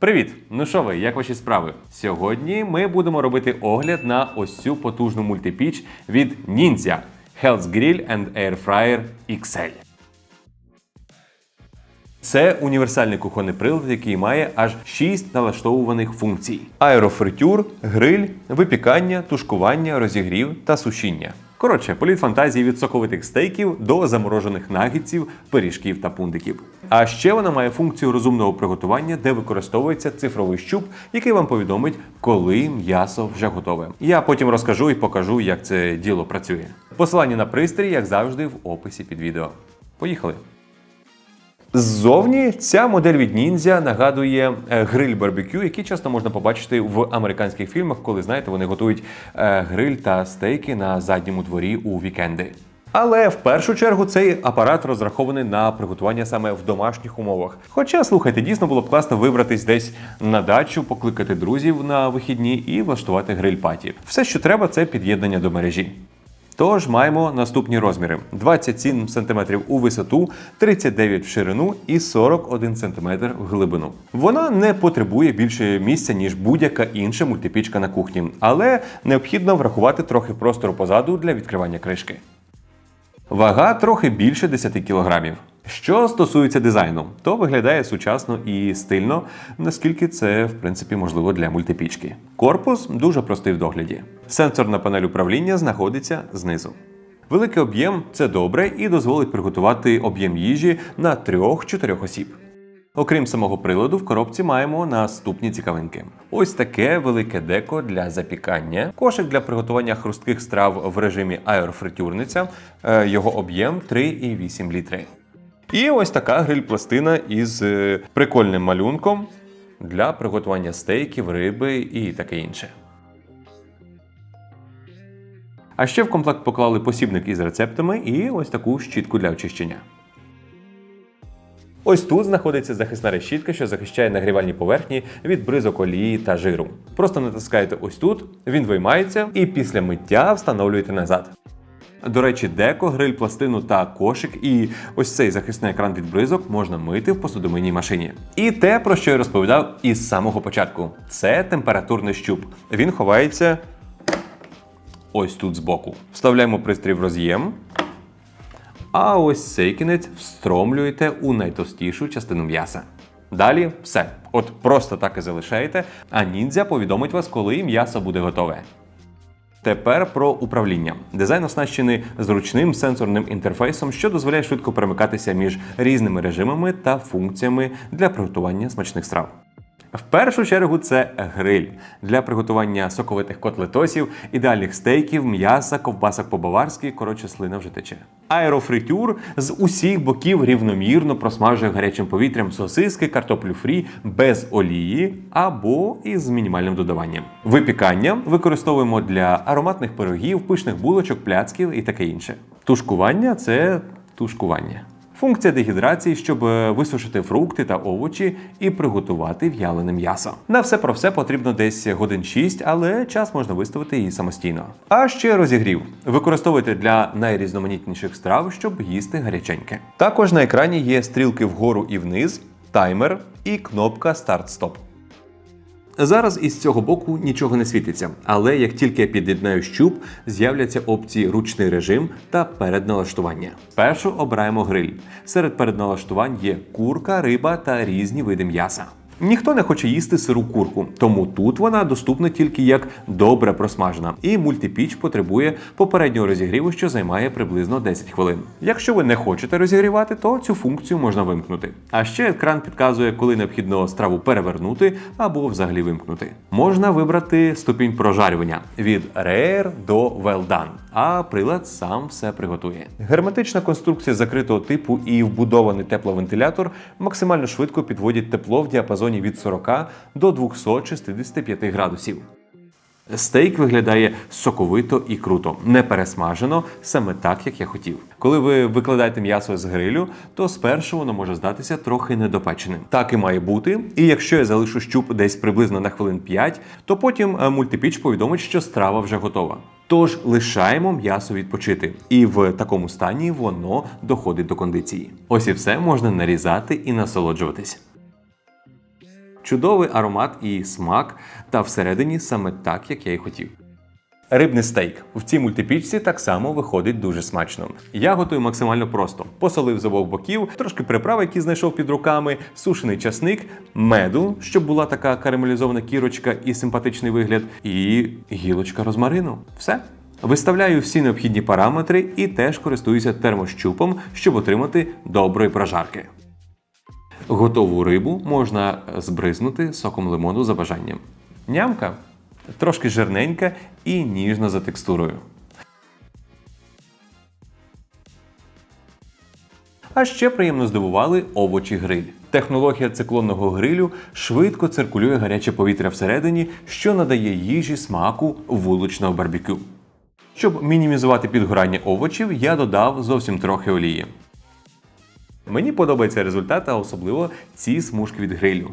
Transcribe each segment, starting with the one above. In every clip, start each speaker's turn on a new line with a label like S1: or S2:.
S1: Привіт! Ну що ви, як ваші справи? Сьогодні ми будемо робити огляд на ось цю потужну мультипіч від Ninja Health Grill and Air Fryer XL. Це універсальний кухонний прилад, який має аж 6 налаштовуваних функцій: аерофритюр, гриль, випікання, тушкування, розігрів та сушіння. Коротше, політ фантазії від соковитих стейків до заморожених нагідців, пиріжків та пундиків. А ще вона має функцію розумного приготування, де використовується цифровий щуп, який вам повідомить, коли м'ясо вже готове. Я потім розкажу і покажу, як це діло працює. Посилання на пристрій, як завжди, в описі під відео. Поїхали! Ззовні ця модель від Ніндзя нагадує е, гриль барбекю, який часто можна побачити в американських фільмах, коли знаєте, вони готують е, гриль та стейки на задньому дворі у вікенди. Але в першу чергу цей апарат розрахований на приготування саме в домашніх умовах. Хоча, слухайте, дійсно було б класно вибратись десь на дачу, покликати друзів на вихідні і влаштувати гриль-паті. Все, що треба, це під'єднання до мережі. Тож маємо наступні розміри: 27 см у висоту, 39 в ширину і 41 см в глибину. Вона не потребує більше місця, ніж будь-яка інша мультипічка на кухні, але необхідно врахувати трохи простору позаду для відкривання кришки. Вага трохи більше 10 кг. Що стосується дизайну, то виглядає сучасно і стильно, наскільки це в принципі можливо для мультипічки. Корпус дуже простий в догляді. Сенсорна панель управління знаходиться знизу. Великий об'єм це добре і дозволить приготувати об'єм їжі на 3-4 осіб. Окрім самого приладу, в коробці маємо наступні цікавинки: ось таке велике деко для запікання, кошик для приготування хрустких страв в режимі аерофритюрниця, е, його об'єм 3,8 літри. І ось така гриль-пластина із е, прикольним малюнком для приготування стейків, риби і таке інше. А ще в комплект поклали посібник із рецептами і ось таку щітку для очищення. Ось тут знаходиться захисна решітка, що захищає нагрівальні поверхні від бризок олії та жиру. Просто натискаєте ось тут, він виймається, і після миття встановлюєте назад. До речі, деко, гриль, пластину та кошик, і ось цей захисний екран від бризок можна мити в посудомийній машині. І те, про що я розповідав із самого початку, це температурний щуп. Він ховається ось тут збоку. Вставляємо пристрій в роз'єм. А ось цей кінець встромлюєте у найтовстішу частину м'яса. Далі все. От просто так і залишаєте, а ніндзя повідомить вас, коли м'ясо буде готове. Тепер про управління. Дизайн оснащений зручним сенсорним інтерфейсом, що дозволяє швидко перемикатися між різними режимами та функціями для приготування смачних страв. В першу чергу це гриль для приготування соковитих котлетосів, ідеальних стейків, м'яса, ковбасок по-баварськи, коротше, слина вже тече. Аерофритюр з усіх боків рівномірно просмажує гарячим повітрям сосиски, картоплю фрі без олії або із мінімальним додаванням. Випікання використовуємо для ароматних пирогів, пишних булочок, пляцків і таке інше. Тушкування це тушкування. Функція дегідрації, щоб е, висушити фрукти та овочі і приготувати в'ялене м'ясо. На все про все потрібно десь годин 6, але час можна виставити і самостійно. А ще розігрів. Використовуйте для найрізноманітніших страв, щоб їсти гаряченьке. Також на екрані є стрілки вгору і вниз, таймер і кнопка старт-стоп. Зараз із цього боку нічого не світиться, але як тільки я під'єднаю щуп, з'являться опції ручний режим та передналаштування. Першу обираємо гриль. Серед передналаштувань є курка, риба та різні види м'яса. Ніхто не хоче їсти сиру курку, тому тут вона доступна тільки як добре просмажена, і мультипіч потребує попереднього розігріву, що займає приблизно 10 хвилин. Якщо ви не хочете розігрівати, то цю функцію можна вимкнути. А ще екран підказує, коли необхідно страву перевернути або взагалі вимкнути. Можна вибрати ступінь прожарювання від Rare до Well Done, а прилад сам все приготує. Герметична конструкція закритого типу і вбудований тепловентилятор максимально швидко підводять тепло в діапазоні від 40 до 265 градусів. Стейк виглядає соковито і круто, не пересмажено, саме так, як я хотів. Коли ви викладаєте м'ясо з грилю, то спершу воно може здатися трохи недопеченим. Так і має бути. І якщо я залишу щуп десь приблизно на хвилин 5, то потім е, мультипіч повідомить, що страва вже готова. Тож лишаємо м'ясо відпочити, і в такому стані воно доходить до кондиції. Ось і все можна нарізати і насолоджуватись. Чудовий аромат і смак, та всередині саме так, як я й хотів. Рибний стейк в цій мультипічці так само виходить дуже смачно. Я готую максимально просто: посолив з обох боків, трошки приправ, які знайшов під руками, сушений часник, меду, щоб була така карамелізована кірочка і симпатичний вигляд, і гілочка розмарину. Все. Виставляю всі необхідні параметри і теж користуюся термощупом, щоб отримати доброї прожарки. Готову рибу можна збризнути соком лимону за бажанням. Нямка трошки жирненька і ніжна за текстурою. А ще приємно здивували овочі гриль. Технологія циклонного грилю швидко циркулює гаряче повітря всередині, що надає їжі смаку вуличного барбекю. Щоб мінімізувати підгорання овочів, я додав зовсім трохи олії. Мені подобається результат, а особливо ці смужки від грилю.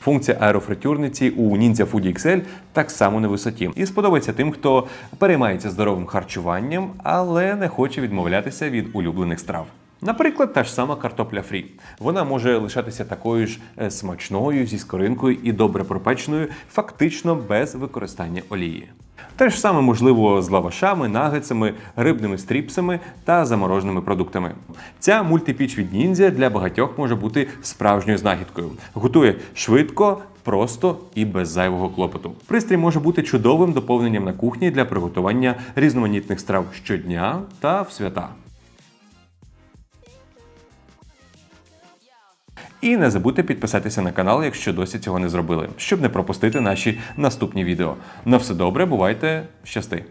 S1: Функція аерофритюрниці у Ninja Food XL так само на висоті. І сподобається тим, хто переймається здоровим харчуванням, але не хоче відмовлятися від улюблених страв. Наприклад, та ж сама картопля фрі. Вона може лишатися такою ж е, смачною зі скоринкою і добре пропеченою, фактично без використання олії. Те ж саме можливо з лавашами, нагетсами, рибними стріпсами та замороженими продуктами. Ця мультипіч від ніндзя для багатьох може бути справжньою знахідкою. Готує швидко, просто і без зайвого клопоту. Пристрій може бути чудовим доповненням на кухні для приготування різноманітних страв щодня та в свята. І не забудьте підписатися на канал, якщо досі цього не зробили, щоб не пропустити наші наступні відео. На все добре, бувайте, щасти!